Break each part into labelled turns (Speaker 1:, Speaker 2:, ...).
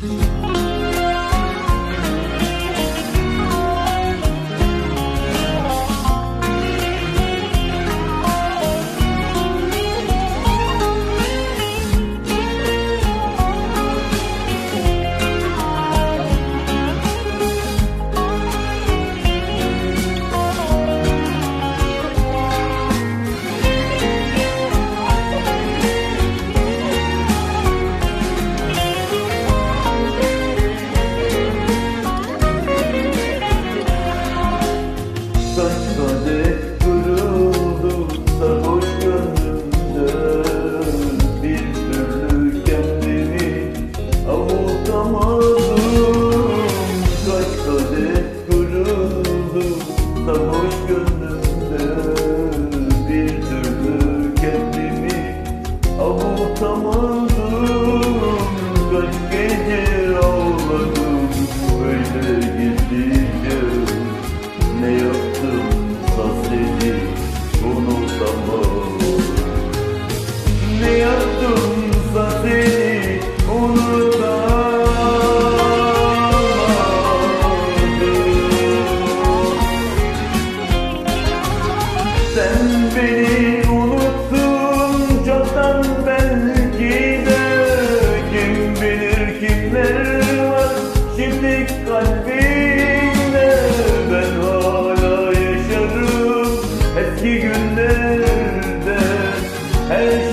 Speaker 1: Thank you. Gençlik ben hala yaşarım. Eski günlerde her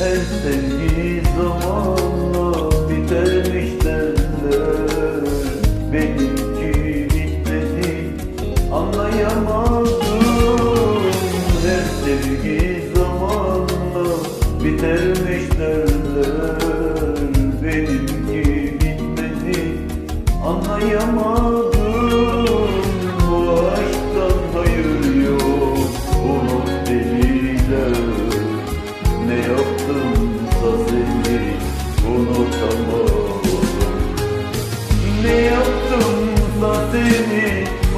Speaker 1: Her sevgi zamanla bitermiş derler Benimki bitmedi anlayamadım. Her sevgi zamanla bitermiş derler Benimki bitmedi anlayamadım.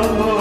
Speaker 1: love.